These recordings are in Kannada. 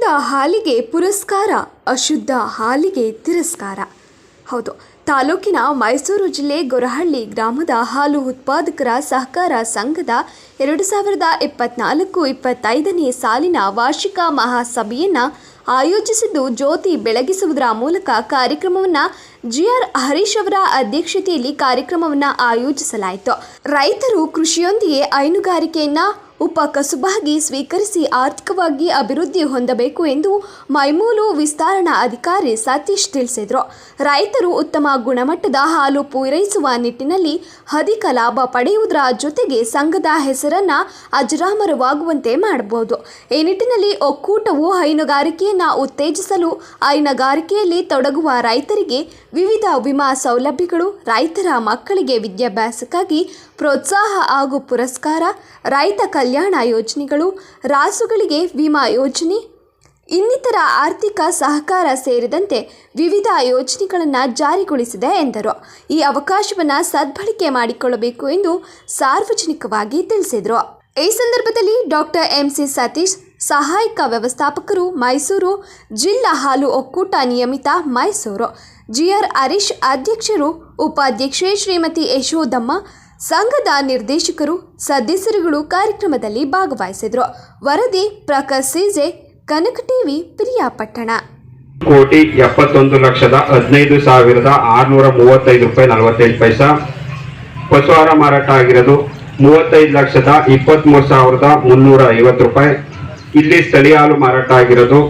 ಶುದ್ಧ ಹಾಲಿಗೆ ಪುರಸ್ಕಾರ, ಅಶುದ್ಧ ಹಾಲಿಗೆ ತಿರಸ್ಕಾರ. ಹೌದು, ತಾಲೂಕಿನ ಮೈಸೂರು ಜಿಲ್ಲೆ ಗೊರಹಳ್ಳಿ ಗ್ರಾಮದ ಹಾಲು ಉತ್ಪಾದಕರ ಸಹಕಾರ ಸಂಘದ ಎರಡು ಸಾವಿರದ ಇಪ್ಪತ್ನಾಲ್ಕು ಇಪ್ಪತ್ತೈದನೇ ಸಾಲಿನ ವಾರ್ಷಿಕ ಮಹಾಸಭೆಯನ್ನು ಆಯೋಜಿಸಿದ್ದು ಜ್ಯೋತಿ ಬೆಳಗಿಸುವುದರ ಮೂಲಕ ಕಾರ್ಯಕ್ರಮವನ್ನು ಜಿಆರ್ ಹರೀಶ್ ಅವರ ಅಧ್ಯಕ್ಷತೆಯಲ್ಲಿ ಕಾರ್ಯಕ್ರಮವನ್ನು ಆಯೋಜಿಸಲಾಯಿತು. ರೈತರು ಕೃಷಿಯೊಂದಿಗೆ ಹೈನುಗಾರಿಕೆಯನ್ನು ಉಪ ಕಸುಬಾಗಿ ಸ್ವೀಕರಿಸಿ ಆರ್ಥಿಕವಾಗಿ ಅಭಿವೃದ್ಧಿ ಹೊಂದಬೇಕು ಎಂದು ಮೈಮೂಲು ವಿಸ್ತರಣಾ ಅಧಿಕಾರಿ ಸತೀಶ್ ತಿಳಿಸಿದರು. ರೈತರು ಉತ್ತಮ ಗುಣಮಟ್ಟದ ಹಾಲು ಪೂರೈಸುವ ನಿಟ್ಟಿನಲ್ಲಿ ಅಧಿಕ ಲಾಭ ಪಡೆಯುವುದರ ಜೊತೆಗೆ ಸಂಘದ ಹೆಸರನ್ನು ಅಜರಾಮರವಾಗುವಂತೆ ಮಾಡಬಹುದು. ಈ ನಿಟ್ಟಿನಲ್ಲಿ ಒಕ್ಕೂಟವು ಹೈನುಗಾರಿಕೆಯನ್ನು ಉತ್ತೇಜಿಸಲು, ಹೈನುಗಾರಿಕೆಯಲ್ಲಿ ತೊಡಗುವ ರೈತರಿಗೆ ವಿವಿಧ ವಿಮಾ ಸೌಲಭ್ಯಗಳು ರೈತರ ಮಕ್ಕಳಿಗೆ ವಿದ್ಯಾಭ್ಯಾಸಕ್ಕಾಗಿ ಪ್ರೋತ್ಸಾಹ ಹಾಗೂ ಪುರಸ್ಕಾರ, ರೈತ ಕಲ್ಯಾಣ ಯೋಜನೆಗಳು, ರಾಸುಗಳಿಗೆ ವಿಮಾ ಯೋಜನೆ, ಇನ್ನಿತರ ಆರ್ಥಿಕ ಸಹಕಾರ ಸೇರಿದಂತೆ ವಿವಿಧ ಯೋಜನೆಗಳನ್ನು ಜಾರಿಗೊಳಿಸಿದೆ ಎಂದರು. ಈ ಅವಕಾಶವನ್ನು ಸದ್ಬಳಕೆ ಮಾಡಿಕೊಳ್ಳಬೇಕು ಎಂದು ಸಾರ್ವಜನಿಕವಾಗಿ ತಿಳಿಸಿದರು. ಈ ಸಂದರ್ಭದಲ್ಲಿ ಡಾಕ್ಟರ್ ಎಂಸಿ ಸತೀಶ್, ಸಹಾಯಕ ವ್ಯವಸ್ಥಾಪಕರು ಮೈಸೂರು ಜಿಲ್ಲಾ ಹಾಲು ಒಕ್ಕೂಟ ನಿಯಮಿತ ಮೈಸೂರು, ಜಿಆರ್ ಹರೀಶ್ ಅಧ್ಯಕ್ಷರು, ಉಪಾಧ್ಯಕ್ಷೆ ಶ್ರೀಮತಿ ಯಶೋದಮ್ಮ ಸಂಘದ ನಿರ್ದೇಶಕರು, ಸದಸ್ಯರುಗಳು ಕಾರ್ಯಕ್ರಮದಲ್ಲಿ ಭಾಗವಹಿಸಿದರು. ವರದಿ ಪ್ರಕಾಶ್ ಸಿಜೆ ಕನಕ ಟಿವಿ ಪ್ರಿಯಾಪಟ್ಟಣ. ಕೋಟಿ ಎಪ್ಪತ್ತೊಂದು ಲಕ್ಷದ ಹದಿನೈದು ಸಾವಿರದ ಆರುನೂರ ಮೂವತ್ತೈದು ರೂಪಾಯಿ ನಲವತ್ತೈದು ಪೈಸಾ. ಪಶುಹಾರ ಮಾರಾಟ ಆಗಿರೋದು ಮೂವತ್ತೈದು ಲಕ್ಷದ ಇಪ್ಪತ್ತ್ಮೂರು ಸಾವಿರದ ಮುನ್ನೂರ ಐವತ್ತು ರೂಪಾಯಿ. ಇಲ್ಲಿ ಸ್ಥಳೀಯ ಹಾಲು ಮಾರಾಟ ಆಗಿರೋದು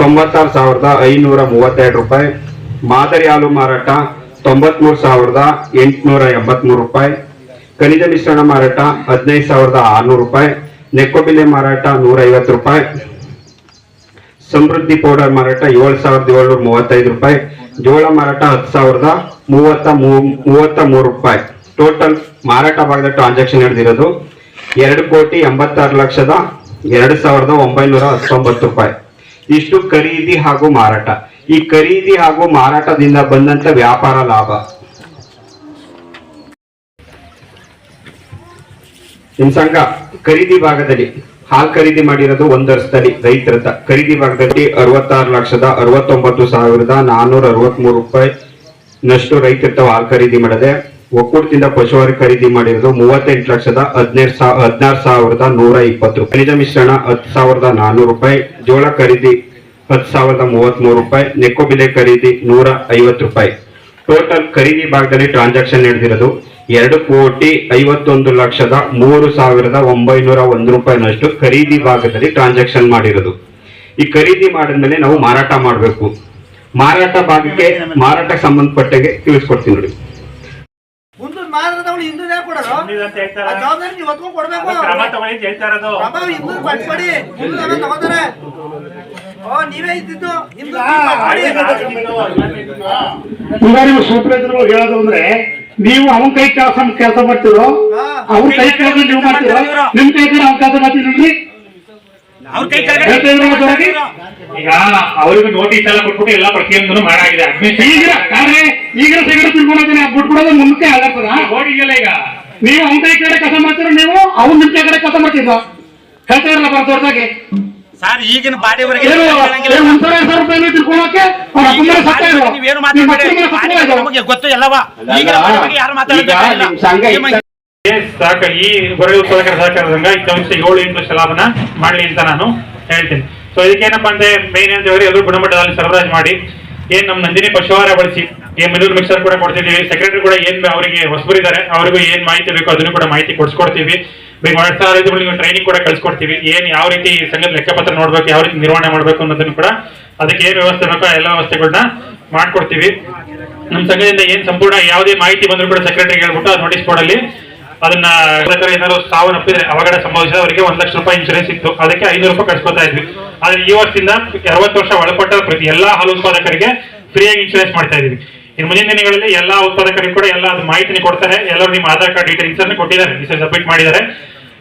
ತೊಂಬತ್ತಾರು ಸಾವಿರದ ಐನೂರ ಮೂವತ್ತೆರಡು ರೂಪಾಯಿ. ಮಾದರಿ ಹಾಲು ಮಾರಾಟ ತೊಂಬತ್ಮೂರು ಸಾವಿರದ ಎಂಟುನೂರ ಎಂಬತ್ಮೂರು ರೂಪಾಯಿ, ಖನಿಜ ಮಿಶ್ರಣ ಮಾರಾಟ ಹದಿನೈದು ಸಾವಿರದ ಆರುನೂರು ರೂಪಾಯಿ, ನೆಕ್ಕೋಬಿಲೆ ಮಾರಾಟ ನೂರ ಐವತ್ತು ರೂಪಾಯಿ, ಸಮೃದ್ಧಿ ಪೌಡರ್ ಮಾರಾಟ ಏಳು ಸಾವಿರದ ಏಳ್ನೂರ ಮೂವತ್ತೈದು ರೂಪಾಯಿ, ಜೋಳ ಮಾರಾಟ ಹತ್ತು ಸಾವಿರದ ಮೂವತ್ತ ಮೂವತ್ತ ಮೂರು ರೂಪಾಯಿ. ಟೋಟಲ್ ಮಾರಾಟ ಭಾಗದ ಟ್ರಾನ್ಸಾಕ್ಷನ್ ನಡೆದಿರೋದು ಎರಡು ಕೋಟಿ ಎಂಬತ್ತಾರು ಲಕ್ಷದ ಎರಡು ಸಾವಿರದ ಒಂಬೈನೂರ ಹತ್ತೊಂಬತ್ತು ರೂಪಾಯಿ. ಇಷ್ಟು ಖರೀದಿ ಹಾಗೂ ಮಾರಾಟ. ಈ ಖರೀದಿ ಹಾಗೂ ಮಾರಾಟದಿಂದ ಬಂದಂತ ವ್ಯಾಪಾರ ಲಾಭ. ನಿಮ್ ಸಂಘ, ಖರೀದಿ ಭಾಗದಲ್ಲಿ ಹಾಲು ಖರೀದಿ ಮಾಡಿರೋದು ಒಂದು ವರ್ಷದಲ್ಲಿ ರೈತರ ಖರೀದಿ ಭಾಗದಲ್ಲಿ ಅರವತ್ತಾರು ಲಕ್ಷದ ಅರವತ್ತೊಂಬತ್ತು ಸಾವಿರದ ನಾನ್ನೂರ ಅರವತ್ಮೂರು ರೂಪಾಯಿ ನಷ್ಟು ರೈತರ ಹಾಲು ಹಾಲ್ ಖರೀದಿ ಮಾಡದೆ. ಒಕ್ಕೂಟದಿಂದ ಪಶುವಾರಿ ಖರೀದಿ ಮಾಡಿರೋದು ಮೂವತ್ತೆಂಟು ಲಕ್ಷದ ಹದಿನೈದು ಸಾವಿರ ಹದಿನಾರು ಸಾವಿರದ ನೂರ ಇಪ್ಪತ್ತು ರೂಪಾಯಿ. ಖನಿಜ ಮಿಶ್ರಣ ಹತ್ತು ಸಾವಿರದ ನಾನ್ನೂರು ರೂಪಾಯಿ. ಜೋಳ ಖರೀದಿ ಹತ್ತು ಸಾವಿರದ ಮೂವತ್ಮೂರು ರೂಪಾಯಿ ನೆಕ್ಕೋಬಿಲೆ ಖರೀದಿ ನೂರ ಐವತ್ತು ರೂಪಾಯಿ. ಟೋಟಲ್ ಖರೀದಿ ಭಾಗದಲ್ಲಿ ಟ್ರಾನ್ಸಾಕ್ಷನ್ ನಡೆದಿರೋದು ಎರಡು ಕೋಟಿ ಐವತ್ತೊಂದು ಲಕ್ಷದ ಮೂರು ಸಾವಿರದ ಒಂಬೈನೂರ ಒಂದು ರೂಪಾಯಿನಷ್ಟು ಖರೀದಿ ಭಾಗದಲ್ಲಿ ಟ್ರಾನ್ಸಾಕ್ಷನ್ ಮಾಡಿರೋದು. ಈ ಖರೀದಿ ಮಾಡಿದ್ಮೇಲೆ ನಾವು ಮಾರಾಟ ಮಾಡಬೇಕು. ಮಾರಾಟ ಭಾಗಕ್ಕೆ ಮಾರಾಟಕ್ಕೆ ಸಂಬಂಧಪಟ್ಟಾಗೆ ತಿಳಿಸ್ಕೊಡ್ತೀನಿ ನೋಡಿ. ಕೊಡ್ಬೇಕು. ಮುಂದೆ ನಾವೇ ತಗೋತಾರೆ ಓ ನೀವೇ ಇದ್ದಿದ್ದು ಸೂಪರ್ವೈಸರ್ ಹೇಳೋದು ಅಂದ್ರೆ ನೀವು ಅವನ ಕೈ ಕೆಲಸ ಕೆಲಸ ಮಾಡ್ತಿರೋ ಅವ್ರ ಕೈ ಕೆಲಸ ನೀವು ಮಾಡ್ತಿರೋ ನಿಮ್ ಕೈ ಕಡೆ ಅವ್ನ ಕೆಲಸ ಮಾಡ್ತಿದ್ರಿ ಈಗ ಅವ್ರಿಗೆ ನೋಟಿಸ್ ಎಲ್ಲ ಕೊಟ್ಬಿಟ್ಟು ಎಲ್ಲ ಪ್ರತಿಯೊಂದನ್ನು ಮಾಡಾಗಿದೆ ಈಗ ಈಗ ಸಿಗರೇಟ್ ತಿಳ್ಕೊಂಡಿದ್ದೀನಿ ಬಿಟ್ಬಿಡೋದು ಮುಂದಕ್ಕೆ ಆಗತ್ತದ ಹೋಗಿಲ್ಲ ಈಗ ನೀವು ಅವನ ಕೈ ಕಡೆ ಕಸ ಮಾಡ್ತೀರ ನೀವು ಅವ್ನ ನಿಮ್ ಕೈ ಕಡೆ ಕೆಲಸ ಮಾಡ್ತಿದ್ರ ಹೇಳ್ತಾ ಇರಲ್ಲ ಬರ ದೊಡ್ಡದಾಗಿ ಸರ್ ಈಗಿನ ಸತ್ತ ಇರೋ ನೀವೇನು ಇರೋ. ನಮಗೆ ಗೊತ್ತು ಎಲ್ಲವಾ? ಈಗಿನ ಬಾಡಿ ಬಗ್ಗೆ ಯಾರು ನಿಮ್ ಸಂಘ ಈ ಹೊರಗೆ ಉತ್ಪಾದಕರ ಸಹಕಾರ ಸಂಘ ಈ ಕನಿಷ್ಠ ಏಳು ಎಂಟು ಲಕ್ಷ ಮಾಡಲಿ ಮಾಡ್ಲಿ ಅಂತ ನಾನು ಹೇಳ್ತೀನಿ. ಸೊ ಇದಕ್ಕೇನಪ್ಪ ಅಂದ್ರೆ ಮೇನ್ ಅಂತ ಹೇಳಿದ್ರೆ ಎಲ್ಲರೂ ಗುಣಮಟ್ಟದಲ್ಲಿ ಸರಬರಾಜು ಮಾಡಿ ಏನ್ ನಮ್ಮ ನಂದಿನಿ ಪಶುವಾರ ಬಳಸಿ ಏನ್ ಮೆನೂರ್ ಮಿಕ್ಸರ್ ಕೂಡ ಕೊಡ್ತಿದೀವಿ ಸೆಕ್ರೆಟರಿ ಕೂಡ ಏನ್ ಅವರಿಗೆ ಹೊಸಬರಿದ್ದಾರೆ ಅವರಿಗೂ ಏನ್ ಮಾಹಿತಿ ಬೇಕೋ ಅದನ್ನು ಕೂಡ ಮಾಹಿತಿ ಕೊಡ್ಸ್ಕೊಡ್ತೀವಿ. ಬೇಕು ರೈತರುಗಳಿಗೆ ಟ್ರೈನಿಂಗ್ ಕೂಡ ಕಳ್ಸಿಕೊಡ್ತೀವಿ. ಏನ್ ಯಾವ ರೀತಿ ಸಂಘದ ಲೆಕ್ಕಪತ್ರ ನೋಡ್ಬೇಕು, ಯಾವ ರೀತಿ ನಿರ್ವಹಣೆ ಮಾಡ್ಬೇಕು ಅನ್ನೋದನ್ನು ಕೂಡ ಅದಕ್ಕೆ ಏನ್ ವ್ಯವಸ್ಥೆ ಬೇಕೋ ಎಲ್ಲ ವ್ಯವಸ್ಥೆಗಳನ್ನ ಮಾಡ್ಕೊಡ್ತೀವಿ. ನಮ್ಮ ಸಂಘದಿಂದ ಏನ್ ಸಂಪೂರ್ಣ ಯಾವುದೇ ಮಾಹಿತಿ ಬಂದ್ರು ಕೂಡ ಸೆಕ್ರೆಟರಿ ಹೇಳ್ಬಿಟ್ಟು ಅದು ನೋಟಿಸ್ ಬೋರ್ಡಲ್ಲಿ ಅದನ್ನ ಏನಾದ್ರು ಸಾವನ್ನಪ್ಪಿದ್ರೆ ಅವಘಡ ಸಂಭವಿಸಿದ ಅವರಿಗೆ ಒಂದ್ ಲಕ್ಷ ರೂಪಾಯಿ ಇನ್ಶೂರೆನ್ಸ್ ಇತ್ತು. ಅದಕ್ಕೆ ಐನೂರು ರೂಪಾಯಿ ಕಳ್ಸ್ಕೊತಾ ಇದ್ವಿ. ಆದ್ರೆ ಈ ವರ್ಷದಿಂದ ಅರವತ್ತು ವರ್ಷ ಒಳಪಟ್ಟ ಪ್ರತಿ ಎಲ್ಲಾ ಹಾಲು ಉತ್ಪಾದಕರಿಗೆ ಫ್ರೀಯಾಗಿ ಇನ್ಶೂರೆನ್ಸ್ ಮಾಡ್ತಾ ಇದೀವಿ. ಇನ್ನು ಮುಂದಿನ ದಿನಗಳಲ್ಲಿ ಎಲ್ಲಾ ಉತ್ಪಾದಕರಿಗೆ ಕೂಡ ಎಲ್ಲ ಅದು ಮಾಹಿತಿನ ಕೊಡ್ತಾರೆ. ಎಲ್ಲರೂ ನಿಮ್ಮ ಆಧಾರ್ ಕಾರ್ಡ್ ಡೀಟೇಲ್ಸ್ ಅನ್ನು ಕೊಟ್ಟಿದ್ದಾರೆ. ಸಬ್ಮಿಟ್ ಮಾಡಿದ್ದಾರೆ.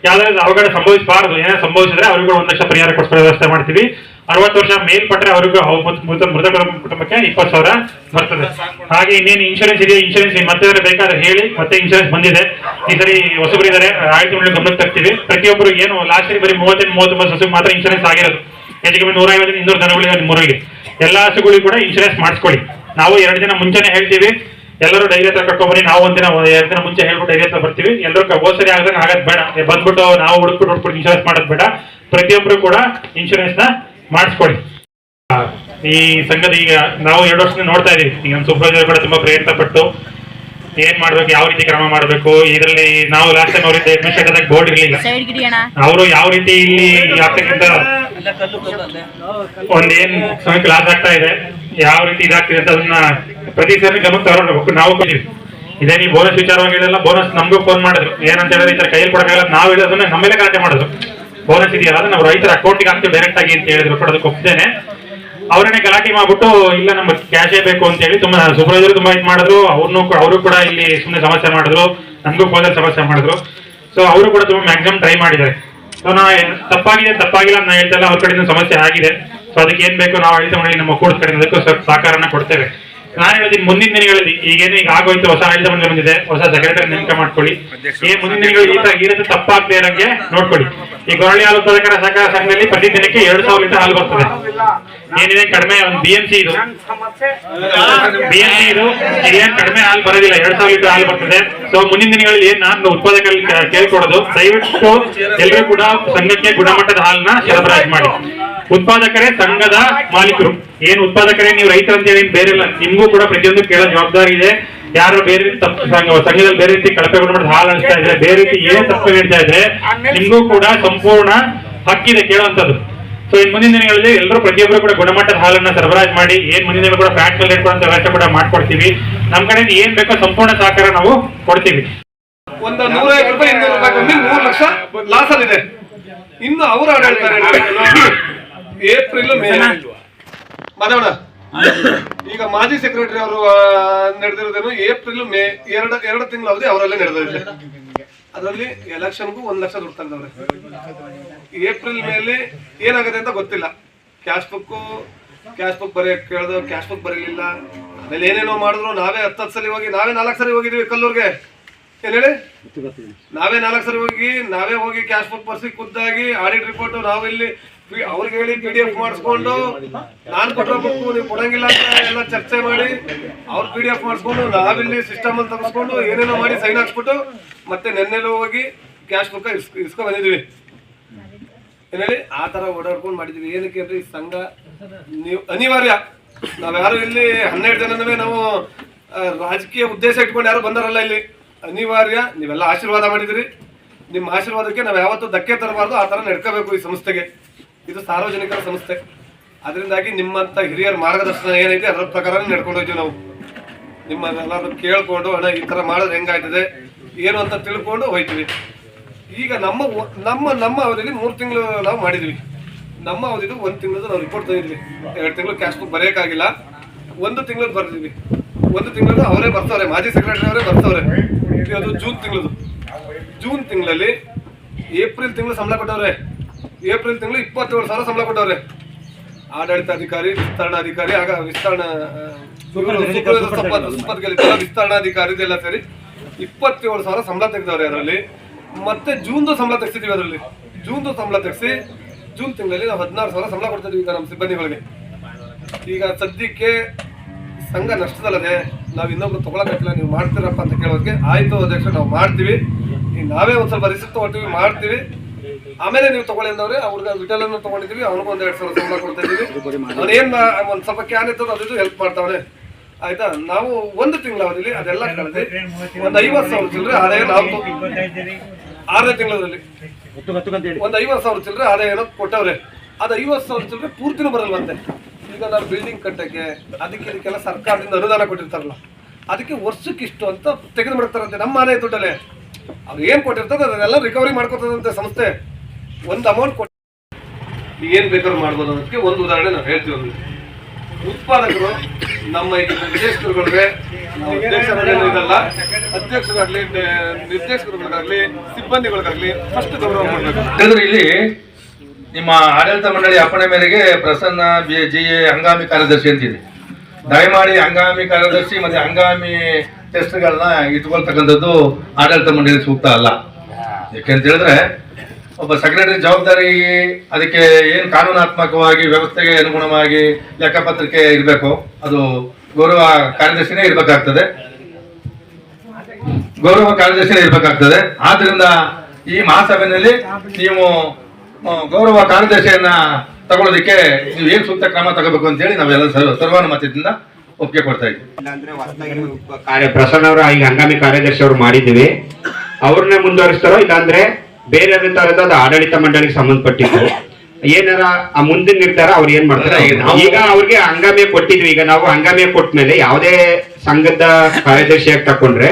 ಯಾವ್ದಾದ್ರು ಅವಘಡ ಸಂಭವಿಸಬಾರದು, ಏನಾದ್ರು ಸಂಭವಿಸಿದ್ರೆ ಅವರಿಗೂ ಒಂದು ಲಕ್ಷ ಪರಿಹಾರ ಕೊಡಿಸೋ ವ್ಯವಸ್ಥೆ ಮಾಡ್ತೀವಿ. ಅರವತ್ತು ವರ್ಷ ಮೇಲ್ಪಟ್ಟರೆ ಅವರಿಗೂ ಅವ್ ಮೃತ- ಕುಟುಂಬಕ್ಕೆ ಇಪ್ಪತ್ತು ಸಾವಿರ ಬರ್ತದೆ. ಹಾಗೆ ಇನ್ನೇನು ಇನ್ಶೂರೆನ್ಸ್ ಇದೆ ಇನ್ಶೂರೆನ್ಸ್ ಮತ್ತೆ ಬೇಕಾದ್ರೆ ಹೇಳಿ, ಮತ್ತೆ ಇನ್ಶೂರೆನ್ಸ್ ಬಂದಿದೆ. ಈ ಸರಿ ಹೊಸಬರಿದ್ದಾರೆ ಆಯ್ತು ಗಮನಕ್ಕೆ ತರ್ತೀವಿ. ಪ್ರತಿಯೊಬ್ಬರು ಏನು ಲಾಸ್ಟ್ ಬರೀ ಮೂವತ್ತೆಂಟು ಮೂವತ್ತೊಂಬತ್ತು ಸಸಿ ಮಾತ್ರ ಇನ್ಶೂರೆನ್ಸ್ ಆಗಿರೋದು. ಹೆಚ್ಚು ಕಮ್ಮಿ ನೂರ ಐವತ್ತು ಇನ್ನೂರು ದನಗಳಿವೆ ನಿಮ್ಮೂರಲ್ಲಿ ಎಲ್ಲ ಹಸುಗಳಿಗೂ ಕೂಡ ಇನ್ಶೂರೆನ್ಸ್ ಮಾಡಿಸ್ಕೊಳ್ಳಿ. ನಾವು ಎರಡು ದಿನ ಮುಂಚೆನೆ ಹೇಳ್ತೀವಿ ಎಲ್ಲರೂ ಡೈರಿ ಹತ್ರ ಕರ್ಕೊಂಡ್ಬನ್ನಿ ನಾವು ಒಂದಿನ ಎರಡು ದಿನ ಮುಂಚೆ ಹೇಳ್ಬಿಟ್ಟು ಡೈರಿ ಹತ್ರ ಬರ್ತೀವಿ. ಎಲ್ಲರೂ ಹೋಸರಿ ಆಗದಂಗೆ ಆಗದ್ ಬೇಡ. ಏ, ಬಂದ್ಬಿಟ್ಟು ನಾವು ಹುಡುಕ್ಬಿಟ್ಟು ಹುಡ್ಕೊಂಡು ಇನ್ಶೂರೆನ್ಸ್ ಮಾಡೋದು ಬೇಡ. ಪ್ರತಿಯೊಬ್ಬರು ಕೂಡ ಇನ್ಶೂರೆನ್ಸ್ನ ಮಾಡಿಸ್ಕೊಳ್ಳಿ. ಈ ಸಂಘದ ಈಗ ನಾವು ಎರಡು ವರ್ಷದಿಂದ ನೋಡ್ತಾ ಇದೀವಿ. ಈಗ ನಮ್ಮ ಸೂಪರ್ವೈಸರ್ ಕೂಡ ತುಂಬಾ ಪ್ರಯತ್ನ ಪಟ್ಟು ಏನ್ ಮಾಡ್ಬೇಕು ಯಾವ ರೀತಿ ಕ್ರಮ ಮಾಡ್ಬೇಕು ಇದರಲ್ಲಿ ನಾವು ಲಾಸ್ಟ್ ಟೈಮ್ ಅವರಿಂದ ಅಡ್ಮಿನಿಸ್ಟ್ರೇಟರ್ ಬೋರ್ಡ್ ಇರಲಿಲ್ಲ. ಅವರು ಯಾವ ರೀತಿ ಇಲ್ಲಿ ಆಗ್ತಕ್ಕಂಥ ಒಂದೇನ್ ಸಮಯಕ್ಕೆ ಕ್ಲಾಸ್ ಆಗ್ತಾ ಇದೆ ಯಾವ ರೀತಿ ಇದಾಗ್ತಿದೆ ಅಂತ ಅದನ್ನ ಪ್ರತಿ ಸರಿ ಗಮನ ತಗೊಂಡ್ಬೇಕು ನಾವು ಕೊಟ್ಟಿವಿ ಇದೇ ನೀವು ಬೋನಸ್ ವಿಚಾರವಾಗಿ ಬೋನಸ್ ನಮಗೂ ಫೋನ್ ಮಾಡಿದ್ರು. ಏನಂತ ಹೇಳಿದ್ರೆ ಈ ತರ ಕೈಯಲ್ಲಿ ಕೊಡಕ್ಕಾಗಲ್ಲ. ನಾವು ಹೇಳೋದನ್ನ ನಮ್ಮೇಲೆ ಗಲಾಟೆ ಮಾಡಿದ್ರು. ಬೋನಸ್ ಇದೆಯಲ್ಲ, ಅದನ್ನ ನಾವು ರೈತರ ಅಕೌಂಟಿಗೆ ಹಾಕ್ತೀವಿ ಡೈರೆಕ್ಟ್ ಆಗಿ ಅಂತ ಹೇಳಿದ್ರು. ಕೊಡೋದಕ್ಕೆ ಒಪ್ತೇನೆ ಅವರನ್ನೇ ಗಲಾಟೆ ಮಾಡ್ಬಿಟ್ಟು, ಇಲ್ಲ ನಮ್ಮ ಕ್ಯಾಶೇ ಬೇಕು ಅಂತ ಹೇಳಿ ತುಂಬಾ ಸೂಪರ್ವೈಸರ್ ತುಂಬಾ ಇದು ಮಾಡಿದ್ರು. ಅವ್ರನ್ನು ಅವರು ಕೂಡ ಇಲ್ಲಿ ಸುಮ್ಮನೆ ಸಮಸ್ಯೆ ಮಾಡಿದ್ರು. ನಮಗೂ ಫೋನಲ್ಲಿ ಸಮಸ್ಯೆ ಮಾಡಿದ್ರು. ಸೊ ಅವರು ಕೂಡ ತುಂಬಾ ಮ್ಯಾಕ್ಸಿಮಮ್ ಟ್ರೈ ಮಾಡಿದ್ದಾರೆ. ಸೊ ನಾ ತಪ್ಪಾಗಿದೆ ತಪ್ಪಾಗಿಲ್ಲ ನಾ ಹೇಳ್ತಾ ಇಲ್ಲ. ಅವ್ರ ಕಡೆಯಿಂದ ಸಮಸ್ಯೆ ಆಗಿದೆ. ಸೊ ಅದಕ್ಕೆ ಏನ್ ಬೇಕು ನಾವು ಆಡಳಿತ ಮಾಡಿ ನಮ್ಮ ಕೂಡ ಅದಕ್ಕೂ ಸ್ವಲ್ಪ ಸಹಕಾರನ ಕೊಡ್ತೇವೆ. ನಾನು ಹೇಳಿದ್ದೀನಿ ಮುಂದಿನ ದಿನಗಳಲ್ಲಿ ಈಗೇನು ಈಗ ಆಗೋಯ್ತು ಹೊಸ ಆಡಳಿತ ಮಂಡಳಿ ಬಂದಿದೆ ಹೊಸ ಸೆಕ್ರೆಟರಿ ನೇಮಕ ಮಾಡ್ಕೊಳ್ಳಿ. ಈ ಮುಂದಿನ ದಿನಗಳು ಈ ತರ ಇರೋದು ತಪ್ಪಾಗದೇ ಇರಂಗೆ ನೋಡ್ಕೊಳ್ಳಿ. ಈ ಗೊರಳಿ ಹಾಲು ಉತ್ಪಾದಕರ ಸಹಕಾರ ಸಂಘದಲ್ಲಿ ಪ್ರತಿ ದಿನಕ್ಕೆ ಎರಡು ಸಾವಿರ ಲೀಟರ್ ಹಾಲು ಬರ್ತದೆ. ಏನಿದೆ? ಕಡಿಮೆ ಒಂದು ಬಿ ಎಂ ಸಿ ಇದು. ಬಿ ಎಂ ಸಿ ಇದು ಏನ್ ಕಡಿಮೆ ಹಾಲು ಬರೋದಿಲ್ಲ ಎರಡ್ ಸಾವಿರ ಲೀಟರ್ ಹಾಲು ಬರ್ತದೆ. ಸೊ ಮುಂದಿನ ದಿನಗಳಲ್ಲಿ ಏನ್ ನಾನು ಉತ್ಪಾದಕರಲ್ಲಿ ಕೇಳ್ಕೊಡೋದು ದಯವಿಟ್ಟು ಎಲ್ಲರೂ ಕೂಡ ಸಂಘಕ್ಕೆ ಗುಣಮಟ್ಟದ ಹಾಲನ್ನ ಸರಬರಾಜು ಮಾಡಿ. ಉತ್ಪಾದಕರೇ ಸಂಘದ ಮಾಲೀಕರು. ಏನ್ ಉತ್ಪಾದಕರೇ, ನೀವು ರೈತರು ಅಂತ ಹೇಳಿ ಬೇರೆ ಇಲ್ಲ ನಿಮ್ಗೂ ಕೂಡ ಪ್ರತಿಯೊಂದು ಕೇಳೋ ಜವಾಬ್ದಾರಿ ಇದೆ. ಯಾರು ಬೇರೆ ರೀತಿ ಸಂಘ ಸಂಘದಲ್ಲಿ ಬೇರೆ ರೀತಿ ಕಳಪೆ ಗುಣಮಟ್ಟ ಹಾಲು ಅನಿಸ್ತಾ ಇದ್ರೆ, ಬೇರೆ ರೀತಿ ಏನ್ ತಪ್ಪು ಹೇಳ್ತಾ ಇದ್ರೆ, ನಿಮ್ಗೂ ಕೂಡ ಸಂಪೂರ್ಣ ಹಕ್ಕಿದೆ ಕೇಳುವಂತದ್ದು ಸೊ ಇನ್ ಮುಂದಿನ ದಿನಗಳಲ್ಲಿ ಎಲ್ಲರೂ ಪ್ರತಿಯೊಬ್ಬರು ಕೂಡ ಗುಣಮಟ್ಟದ ಹಾಲನ್ನ ಸರಬರಾಜು ಮಾಡಿ, ಏನ್ ಮುಂದಿನ ದಿನ ಕೂಡ ಫ್ಯಾಟ್ ಮೇಲೆ ಇಟ್ಕೊಳ್ಳೋ ವ್ಯವಸ್ಥೆ ಕೂಡ ಮಾಡ್ಕೊಡ್ತೀವಿ. ನಮ್ ಕಡೆಯಿಂದ ಏನ್ ಬೇಕೋ ಸಂಪೂರ್ಣ ಸಹಕಾರ ನಾವು ಕೊಡ್ತೀವಿ. ಒಂದು ನೂರೈವತ್ತು ರೂಪಾಯಿ ಮೂರು ಲಕ್ಷ ಲಾಸ್ ಅಲ್ಲಿದೆ ಇನ್ನು ಅವರು ಆಡಳಿತ ಏಪ್ರಿಲ್ ಮೇ ಮಾತಾಡೋಣ. ಈಗ ಮಾಜಿ ಸೆಕ್ರೆಟರಿ ಅವರು ನಡೆದಿರೋದೇನು ಏಪ್ರಿಲ್ ಮೇ ಎರಡು ಎರಡು ತಿಂಗಳ ಅವಧಿ ಅವರಲ್ಲೇ ನಡೆದಿದೆ. ಅದರಲ್ಲಿ ಎಲೆಕ್ಷನ್ಗೂ ಒಂದ್ ಲಕ್ಷ ದುಡ್ಡು ತೆಗ್ದವ್ರೆ ಏಪ್ರಿಲ್ ಮೇಲೆ ಏನಾಗುತ್ತೆ ಅಂತ ಗೊತ್ತಿಲ್ಲ. ಕ್ಯಾಶ್ ಬುಕ್ ಕ್ಯಾಶ್ ಬುಕ್ ಬರೆಯಕ್ ಕೇಳಿದ್ರು ಕ್ಯಾಶ್ ಬುಕ್ ಬರೀಲಿಲ್ಲ. ಆಮೇಲೆ ಏನೇನೋ ಮಾಡಿದ್ರು ನಾವೇ ಹತ್ತತ್ತು ಸಲ ಹೋಗಿ ನಾವೇ ನಾಲ್ಕು ಸಲ ಹೋಗಿದೀವಿ ಕಲ್ಲೂರ್ಗೆ. ಹೇಳಿ ನಾವೇ ನಾಲ್ಕು ಸರಿ ಹೋಗಿ ನಾವೇ ಹೋಗಿ ಕ್ಯಾಶ್ ಬುಕ್ ಬರ್ಸಿ ಖುದ್ದಾಗಿ ಆಡಿಟ್ ರಿಪೋರ್ಟ್ ನಾವಿಲ್ಲಿ ಇಲ್ಲಿ ಅವ್ರಿಗೆ ಹೇಳಿ ಪಿ ಡಿ ಎಫ್ ಮಾಡಿಸ್ಕೊಂಡು ನಾನು ಕೊಟ್ಟರೆ ಬುಕ್ ನೀವು ಕೊಡಂಗಿಲ್ಲ ಅಂತ ಎಲ್ಲ ಚರ್ಚೆ ಮಾಡಿ ಅವ್ರ ಪಿ ಡಿ ಎಫ್ ಮಾಡಿಸ್ಕೊಂಡು ನಾವಿಲ್ಲಿ ಸಿಸ್ಟಮ್ ಅಲ್ಲಿ ತಗಿಸ್ಕೊಂಡು ಏನೇನೋ ಮಾಡಿ ಸೈನ್ ಹಾಕ್ಸ್ಬಿಟ್ಟು ಮತ್ತೆ ನೆನ್ನೆಲ್ಲೂ ಹೋಗಿ ಕ್ಯಾಶ್ ಬುಕ್ ಇಸ್ಕೊ ಇಸ್ಕೊ ಬಂದಿದ್ವಿ ಏನೇಳಿ ಆ ತರ ಓಡಾಡ್ಕೊಂಡು ಮಾಡಿದ್ವಿ ಏನಕ್ಕೆ ಅಂದ್ರೆ ಈ ಸಂಘ ನೀವು ಅನಿವಾರ್ಯ. ನಾವ್ಯಾರು ಇಲ್ಲಿ ಹನ್ನೆರಡು ಜನನವೇ ನಾವು ರಾಜಕೀಯ ಉದ್ದೇಶ ಇಟ್ಕೊಂಡು ಯಾರು ಬಂದಾರಲ್ಲ ಇಲ್ಲಿ. ಅನಿವಾರ್ಯ, ನೀವೆಲ್ಲ ಆಶೀರ್ವಾದ ಮಾಡಿದಿರಿ. ನಿಮ್ಮ ಆಶೀರ್ವಾದಕ್ಕೆ ನಾವು ಯಾವತ್ತೂ ಧಕ್ಕೆ ತರಬಾರ್ದು, ಆ ತರ ನಡ್ಕೋಬೇಕು ಈ ಸಂಸ್ಥೆಗೆ. ಇದು ಸಾರ್ವಜನಿಕರ ಸಂಸ್ಥೆ. ಅದರಿಂದಾಗಿ ನಿಮ್ಮಂತ ಹಿರಿಯರ ಮಾರ್ಗದರ್ಶನ ಏನೈತೆ, ಅದರ ಪ್ರಕಾರ ನಡ್ಕೊಂಡು ಹೋಗ್ತೀವಿ ನಾವು. ನಿಮ್ಮನ್ನೆಲ್ಲರೂ ಕೇಳಿಕೊಂಡು ಹಣ ಈ ತರ ಮಾಡಿದ್ರೆ ಹೆಂಗಾಯ್ತದೆ? ಏನು ಅಂತ ತಿಳ್ಕೊಂಡು ಹೋಯ್ತೀವಿ. ಈಗ ನಮ್ಮ ನಮ್ಮ ನಮ್ಮ ಅವಧಿಯಲ್ಲಿ ಮೂರು ತಿಂಗಳು ನಾವು ಮಾಡಿದ್ವಿ. ನಮ್ಮ ಅವಧಿದು ಒಂದು ತಿಂಗಳದ್ದು ನಾವು ರಿಪೋರ್ಟ್ ತಂದಿದ್ವಿ. ಎರಡು ತಿಂಗಳು ಕ್ಯಾಶ್ ಬುಕ್ ಬರೆಯೋಕ್ಕಾಗಿಲ್ಲ. ಒಂದು ತಿಂಗಳು ಬರ್ದಿದ್ವಿ. ಒಂದು ತಿಂಗಳದ್ದು ಅವರೇ ಬರ್ತಾವ್ರೆ ಮಾಜಿ ಸೆಕ್ರೆಟರಿ ಅವರೇ ಬರ್ತಾವ್ರೆ ಅದು ಜೂನ್ ತಿಂಗಳದು. ಜೂನ್ ತಿಂಗಳಲ್ಲಿ ಏಪ್ರಿಲ್ ತಿಂಗಳು ಸಂಬಳ ಕೊಟ್ಟವ್ರೆ. ಏಪ್ರಿಲ್ ತಿಂಗಳು ಇಪ್ಪತ್ತೇಳು ಸಾವಿರ ಸಂಬಳ ಕೊಟ್ಟವ್ರೆ. ಆಡಳಿತಾಧಿಕಾರಿ ವಿಸ್ತರಣಾಧಿಕಾರಿ ಆಗ ವಿಸ್ತರಣ ವಿಸ್ತರಣಾಧಿಕಾರಿ ಇದೆಲ್ಲ ಸೇರಿ ಇಪ್ಪತ್ತೇಳು ಸಾವಿರ ಸಂಬಳ ತೆಗೆದವ್ರೆ ಅದರಲ್ಲಿ. ಮತ್ತೆ ಜೂನ್ದು ಸಂಬಳ ತೆಗ್ಸಿದೀವಿ ಅದರಲ್ಲಿ. ಜೂನ್ದು ಸಂಬಳ ತೆಗೆಸಿ ಜೂನ್ ತಿಂಗಳಲ್ಲಿ ನಾವು ಹದಿನಾರು ಸಾವಿರ ಸಂಬಳ ಕೊಡ್ತಾ ಇದೀವಿ ಈಗ ನಮ್ಮ ಸಿಬ್ಬಂದಿಗಳಿಗೆ. ಈಗ ಸದ್ಯಕ್ಕೆ ಸಂಘ ನಷ್ಟದಲ್ಲದೆ ನಾವು ಇನ್ನೊಬ್ರು ತಗೊಳಕತ್ತಿಲ್ಲ ನೀವು ಮಾಡ್ತೀರಪ್ಪ ಅಂತ ಕೇಳೋದಕ್ಕೆ ಆಯ್ತು ಅಧ್ಯಕ್ಷ ನಾವು ಮಾಡ್ತೀವಿ. ನಾವೇ ಒಂದ್ ಸ್ವಲ್ಪ ರಿಸಿಪ್ಟ್ ತಗೊಳ್ತೀವಿ ಮಾಡ್ತೀವಿ. ಆಮೇಲೆ ನೀವು ತಗೊಳ್ಳಿ ಅಂದವ್ರೆ ಅವ್ರಿಗೆ ವಿಟಲನ್ನು ತಗೊಂಡಿದೀವಿ ಅವ್ರಿಗೆ ಒಂದ್ ಎರಡ್ ಸಾವಿರ ಸಂಬಳ ಕೊಡ್ತಾ ಇದೀವಿ ಅದೇನ್ ಒಂದ್ ಸ್ವಲ್ಪ ಕ್ಯಾನ್ ಇರ್ತದ ಅದು ಹೆಲ್ಪ್ ಮಾಡ್ತಾವನೆ. ಆಯ್ತಾ? ನಾವು ಒಂದು ತಿಂಗಳ ಅವಧಿಲಿ ಅದೆಲ್ಲ ಕಳೆದು ಒಂದ್ ಐವತ್ ಸಾವಿರ ಚಿಲ್ಲರೆ ಆದಾಯ ನಾವು ಆರನೇ ತಿಂಗಳಲ್ಲಿ ಒಂದ್ ಐವತ್ ಸಾವಿರ ಚಿಲ್ಲರೆ ಆದಾಯ ಏನೋ ಕೊಟ್ಟವ್ರೆ. ಅದ್ ಐವತ್ ಸಾವಿರ ಚಿಲ್ಲರೆ ಪೂರ್ತಿನೂ ಬರಲ್ವಂತೆ. ಈಗ ನಾವು ಬಿಲ್ಡಿಂಗ್ ಕಟ್ಟಕ್ಕೆ, ಅದಕ್ಕೆ ಇದಕ್ಕೆಲ್ಲ ಸರ್ಕಾರದಿಂದ ಅನುದಾನ ಕೊಟ್ಟಿರ್ತಾರಲ್ಲ. ಅದಕ್ಕೆ ವರ್ಷಕ್ಕೆ ಇಷ್ಟು ಅಂತ ತೆಗೆದು ಬಿಡ್ತಾರಂತೆ ನಮ್ಮ ಮನೆ ದುಡ್ಡಲ್ಲೇ. ಅವ್ರು ಏನು ಕೊಟ್ಟಿರ್ತಾರೆ ಅದನ್ನೆಲ್ಲ ರಿಕವರಿ ಮಾಡ್ಕೊತದಂತೆ ಸಂಸ್ಥೆ. ಒಂದು ಅಮೌಂಟ್ ಕೊಟ್ಟು ಏನ್ ಬೇಕಾದ್ರೂ ಮಾಡ್ಬೋದು ಅನ್ನೋದಕ್ಕೆ ಒಂದು ಉದಾಹರಣೆ ನಾವು ಹೇಳ್ತೀವಿ ಉತ್ಪಾದಕರು ನಮ್ಮ ನಿರ್ದೇಶಕರುಗಳಿಗೆ ಇದಲ್ಲ. ಅಧ್ಯಕ್ಷರಾಗ್ಲಿ, ನಿರ್ದೇಶಕರುಗಳಿಗಾಗ್ಲಿ, ಸಿಬ್ಬಂದಿಗಳಿಗಾಗ್ಲಿ ಫಸ್ಟ್ ಗೌರವ ಮಾಡಬೇಕು. ಇಲ್ಲಿ ನಿಮ್ಮ ಆಡಳಿತ ಮಂಡಳಿ ಅಪ್ಪಣೆ ಮೇರೆಗೆ ಪ್ರಸನ್ನ ಬಿ ಜಿ ಎ ಹಂಗಾಮಿ ಕಾರ್ಯದರ್ಶಿ ಅಂತಿದೆ ದಯಮಾಡಿ ಹಂಗಾಮಿ ಕಾರ್ಯದರ್ಶಿ ಮತ್ತೆ ಹಂಗಾಮಿ ಟೆಸ್ಟ್ಗಳನ್ನ ಇಟ್ಕೊಳ್ತಕ್ಕಂಥದ್ದು ಆಡಳಿತ ಮಂಡಳಿ ಸೂಕ್ತ ಅಲ್ಲ. ಯಾಕೆಂತ ಹೇಳಿದ್ರೆ, ಒಬ್ಬ ಸೆಕ್ರೆಟರಿ ಜವಾಬ್ದಾರಿ ಅದಕ್ಕೆ ಏನ್ ಕಾನೂನಾತ್ಮಕವಾಗಿ, ವ್ಯವಸ್ಥೆಗೆ ಅನುಗುಣವಾಗಿ ಲೆಕ್ಕಪತ್ರಕ್ಕೆ ಇರಬೇಕು, ಅದು ಗೌರವ ಕಾರ್ಯದರ್ಶಿನೇ ಇರ್ಬೇಕಾಗ್ತದೆ. ಗೌರವ ಕಾರ್ಯದರ್ಶಿನೇ ಇರ್ಬೇಕಾಗ್ತದೆ. ಆದ್ರಿಂದ ಈ ಮಹಾಸಭೆಯಲ್ಲಿ ನೀವು ಗೌರವ ಕಾರ್ಯದರ್ಶಿಯನ್ನ ತಗೊಳ್ಳೋದಕ್ಕೆ ನೀವು ಏನ್ ಸೂಕ್ತ ಕ್ರಮ ತಗೋಬೇಕು ಅಂತ ಹೇಳಿ ನಾವೆಲ್ಲ ಸರ್ವ- ಸರ್ವಾನುಮತದಿಂದ ಒಪ್ಪಿಗೆ ಕೊಡ್ತಾ ಹೊಸ್ದಾಗಿ ಕಾರ್ಯ ಪ್ರಸನ್ನ ಅವರು ಈಗ ಹಂಗಾಮಿ ಕಾರ್ಯದರ್ಶಿ ಅವರು ಮಾಡಿದ್ದೀವಿ. ಅವ್ರನ್ನೇ ಮುಂದುವರಿಸ್ತಾರೋ ಇಲ್ಲಾಂದ್ರೆ ಬೇರೆ ತರದ ಅದು ಆಡಳಿತ ಮಂಡಳಿಗೆ ಸಂಬಂಧಪಟ್ಟಿದ್ದು ಏನಾರ ಆ ಮುಂದಿನ ನಿರ್ಧಾರ ಅವ್ರು ಏನ್ ಮಾಡ್ತಾರೆ? ಈಗ ಅವ್ರಿಗೆ ಹಂಗಾಮಿ ಕೊಟ್ಟಿದ್ವಿ. ಈಗ ನಾವು ಹಂಗಾಮಿ ಕೊಟ್ಮೇಲೆ ಯಾವುದೇ ಸಂಘದ ಕಾರ್ಯದರ್ಶಿಯಾಗಿ ತಕೊಂಡ್ರೆ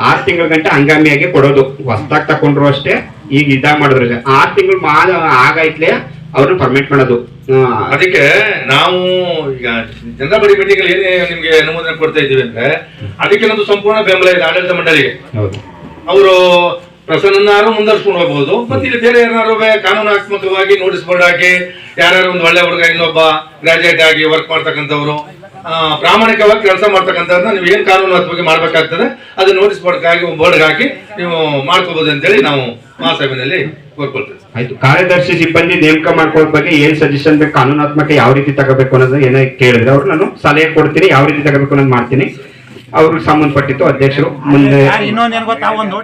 ಆರು ತಿಂಗಳ ಗಂಟೆ ಹಂಗಾಮಿಯಾಗಿ ಕೊಡೋದು. ಹೊಸದಾಗಿ ತಕೊಂಡ್ರು ಅಷ್ಟೇ. ಈಗ ಇದಾಗ ಮಾಡಿದ್ರೆ ಆರ್ ತಿಂಗಳು ಮಾ ಆಗೈತ್ಲೆ ಅವ್ರನ್ನ ಪರ್ಮಿಟ್ ಮಾಡೋದು. ಅದಕ್ಕೆ ನಾವು ಈಗ ಜನತಾ ಬಡಿ ಮೀಟಿಂಗ್ ಏನೇ ನಿಮ್ಗೆ ಅನುಮೋದನೆ ಕೊಡ್ತಾ ಇದೀವಿ ಅಂದ್ರೆ ಅದಕ್ಕೆ ನಮ್ದು ಸಂಪೂರ್ಣ ಬೆಂಬಲ ಇದೆ ಆಡಳಿತ ಮಂಡಳಿಗೆ. ಹೌದು. ಅವರು ಪ್ರಸನ್ನನಾರು ಮುಂದರ್ಸ್ಕೊಂಡು ಹೋಗ್ಬೋದು. ಮತ್ತೆ ಇಲ್ಲಿ ಬೇರೆ ಏನಾದ್ರು ಕಾನೂನಾತ್ಮಕವಾಗಿ ನೋಟಿಸ್ ಬೋರ್ಡ್ ಹಾಕಿ ಯಾರ್ಯಾರು ಒಂದು ಒಳ್ಳೆ ಹುಡುಗ ಇನ್ನೊಬ್ಬ ಗ್ರಾಜುಯೇಟ್ ಆಗಿ ವರ್ಕ್ ಮಾಡ್ತಕ್ಕಂಥವ್ರು ಆ, ಪ್ರಾಮಾಣಿಕವಾಗಿ ಕೆಲಸ ಮಾಡ್ತಕ್ಕಂಥದ್ದು ನೀವು ಏನ್ ಕಾನೂನಾತ್ಮಕ ಮಾಡ್ಬೇಕಾಗ್ತದೆ ಅದು ನೋಟಿಸ್ ಬೋರ್ಡ್ ಹಾಕಿ ಬೋರ್ಡ್ ಹಾಕಿ ನೀವು ಮಾಡ್ಕೋಬಹುದು ಅಂತೇಳಿ ನಾವು ಮಹಾಸಭೆಯಲ್ಲಿ ಕೋರ್ಕೊಳ್ತೇವೆ. ಆಯ್ತು. ಕಾರ್ಯದರ್ಶಿ ಸಿಬ್ಬಂದಿ ನೇಮಕ ಮಾಡ್ಕೊಳ್ಳೋ ಬಗ್ಗೆ ಏನ್ ಸಜೆಷನ್ ಬೇಕು ಕಾನೂನಾತ್ಮಕ ಯಾವ ರೀತಿ ತಗೋಬೇಕು ಅನ್ನೋದು ಏನೇ ಕೇಳಿದ್ರೆ ಅವ್ರು ನಾನು ಸಲಹೆ ಕೊಡ್ತೀನಿ ಯಾವ ರೀತಿ ತಗೋಬೇಕು ಅನ್ನೋದು ಮಾಡ್ತೀನಿ. ಅವ್ರಿಗೆ ಸಂಬಂಧಪಟ್ಟಿತ್ತು ಅಧ್ಯಕ್ಷರು ಮುಂದೆ ಇನ್ನೊಂದೇನು ಗೊತ್ತಾ ಒಂದು